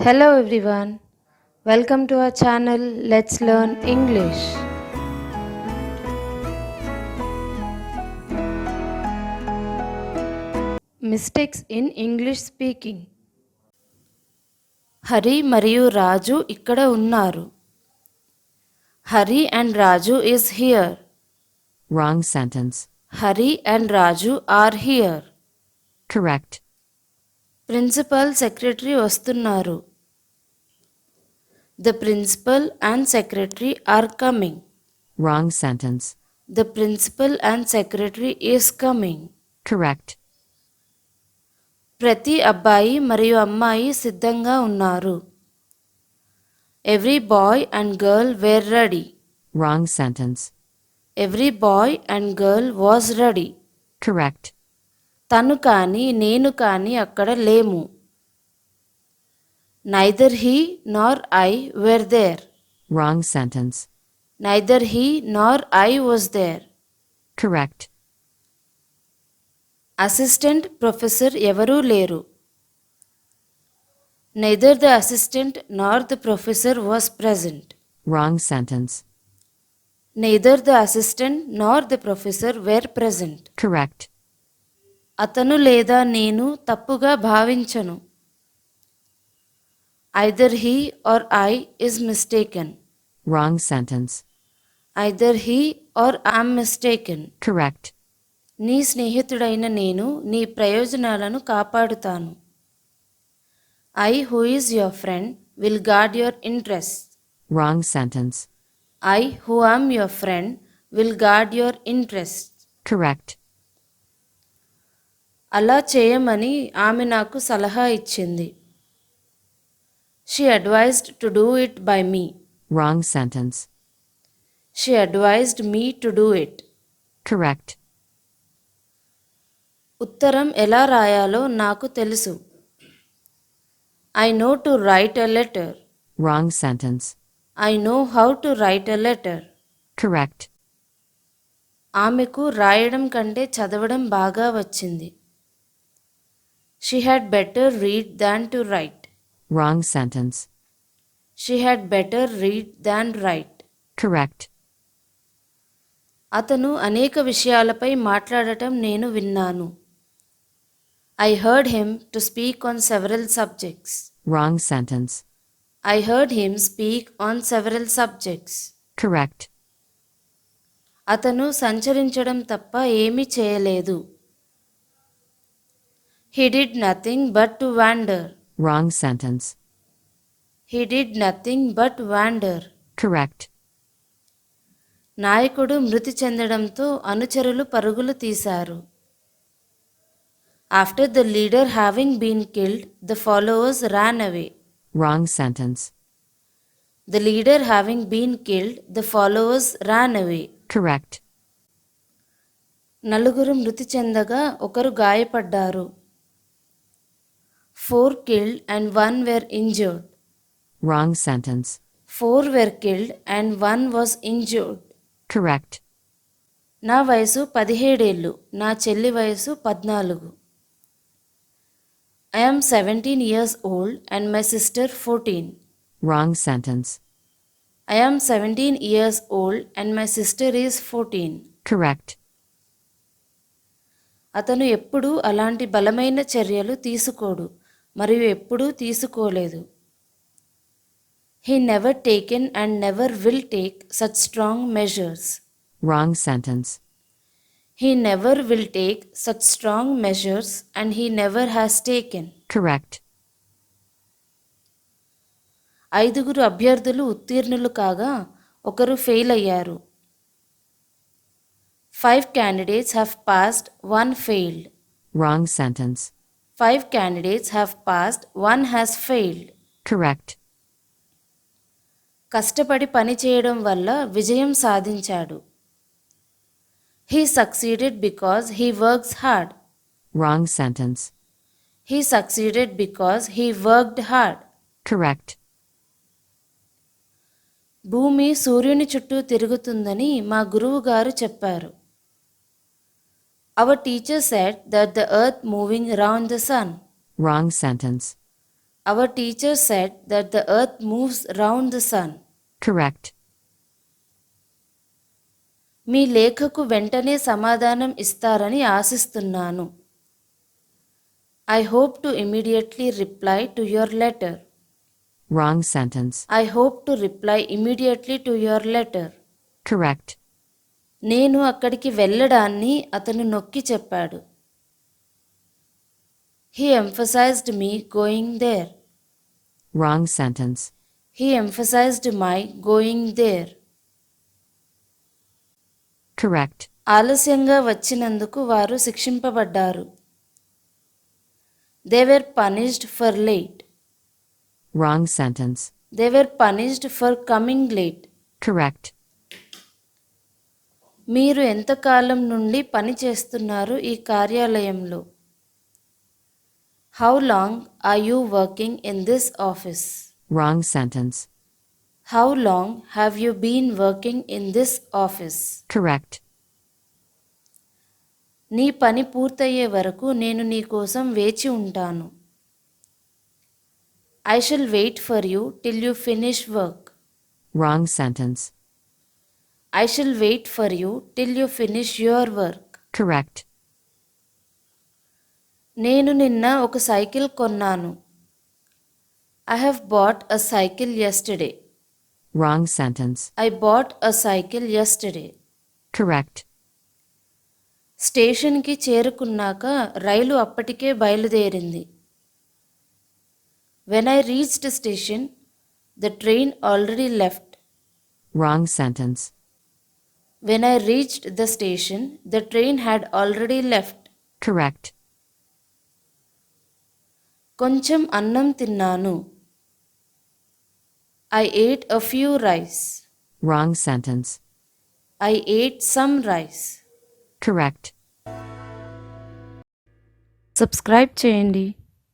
Hello everyone. Welcome to our channel Let's Learn English. Mistakes in English speaking. Hari మరియు రాజు ఇక్కడ ఉన్నారు Hari and Raju is here Wrong sentence. Hari and Raju are here Correct. Principal secretary వస్తున్నారు the principal and secretary are coming Wrong sentence. The principal and secretary is coming Correct. ప్రతి అబ్బాయి మరియు అమ్మాయి సిద్ధంగా ఉన్నారు every boy and girl were ready Wrong sentence. Every boy and girl was ready Correct. తను కానీ నేను కానీ అక్కడ లేము neither he nor I were there Wrong sentence. Neither he nor I was there Correct. Assistant professor ఎవరూ లేరు neither the assistant nor the professor was present Wrong sentence. Neither the assistant nor the professor were present Correct. అతను లేదా నేను తప్పుగా భావించను either he or I is mistaken Wrong sentence. Either he or I'm mistaken Correct. నీ స్నేహితుడైన నేను నీ ప్రయోజనాలను కాపాడుతాను I who is your friend will guard your interest Wrong sentence. I who am your friend will guard your interest Correct. అలా చేయమని ఆమె నాకు సలహా ఇచ్చింది she advised to do it by me Wrong sentence. She advised me to do it Correct. ఉత్తరం ఎలా రాయాలో నాకు తెలుసు I know to write a letter Wrong sentence. I know how to write a letter Correct. ఆమెకు రాయడం కంటే చదవడం బాగా వచ్చింది she had better read than to write Wrong sentence. She had better read than write Correct. అతను అనేక విషయాలపై మాట్లాడటం నేను విన్నాను I heard him to speak on several subjects Wrong sentence. I heard him speak on several subjects Correct. అతను సంచరించడం తప్ప ఏమీ చేయలేదు he did nothing but to wander Wrong sentence. He did nothing but wander Correct. నాయకుడు మృతి చెందడంతో అనుచరులు పరుగులు తీశారు after the leader having been killed the followers ran away Wrong sentence. The leader having been killed the followers ran away Correct. నలుగురు మృతి చెందగా ఒకరు గాయపడ్డారు four killed and one were injured Wrong sentence. Four were killed and one was injured Correct. నా వయసు పదిహేడేళ్ళు నా చెల్లి వయసు పద్నాలుగు I'm seventeen years old and my sister fourteen Wrong sentence. I'm seventeen years old and my sister is fourteen Correct. అతను ఎప్పుడూ అలాంటి బలమైన చర్యలు తీసుకోడు మరియు ఎప్పుడూ తీసుకోలేదు he never taken and never will take such strong measures Wrong sentence. He never will take such strong measures and he never has taken Correct. ఐదుగురు అభ్యర్థులు ఉత్తీర్ణులు కాగా ఒకరు ఫెయిల్ అయ్యారు five candidates have passed one failed Wrong sentence. Five candidates have passed one has failed Correct. కష్టపడి పని చేయడం వల్ల విజయం సాధించాడు he succeeded because he works hard Wrong sentence. He succeeded because he worked hard Correct. భూమి సూర్యుని చుట్టూ తిరుగుతుందని మా గురువు గారు చెప్పారు Our teacher said that the earth moving round the sun Wrong sentence. Our teacher said that the earth moves round the sun. Correct. మీ లేఖకు వెంటనే సమాధానం ఇస్తారని ఆశిస్తున్నాను I hope to immediately reply to your letter Wrong sentence. I hope to reply immediately to your letter Correct. నేను అక్కడికి వెళ్ళడాన్ని అతను నొక్కి చెప్పాడు he emphasized me going there Wrong sentence. He emphasized my going there Correct. ఆలస్యంగా వచ్చినందుకు వారు శిక్షింపబడ్డారు they were punished for late Wrong sentence. They were punished for coming late Correct. మీరు ఎంతకాలం నుండి పని చేస్తున్నారు ఈ కార్యాలయంలో how long are you working in this office Wrong sentence. How long have you been working in this office Correct. నీ పని పూర్తయ్యే వరకు నేను నీ కోసం వేచి ఉంటాను I shall wait for you till you finish work Wrong sentence. I shall wait for you till you finish your work Correct. నేను నిన్న ఒక సైకిల్ కొన్నాను I have bought a cycle yesterday Wrong sentence. I bought a cycle yesterday Correct. స్టేషన్కి చేరుకున్నాక రైలు అప్పటికే బయలుదేరింది when I reached station the train already left Wrong sentence. When I reached the station the train had already left Correct. కొంచెం అన్నం తిన్నాను I ate a few rice Wrong sentence. I ate some rice Correct. Subscribe చేయండి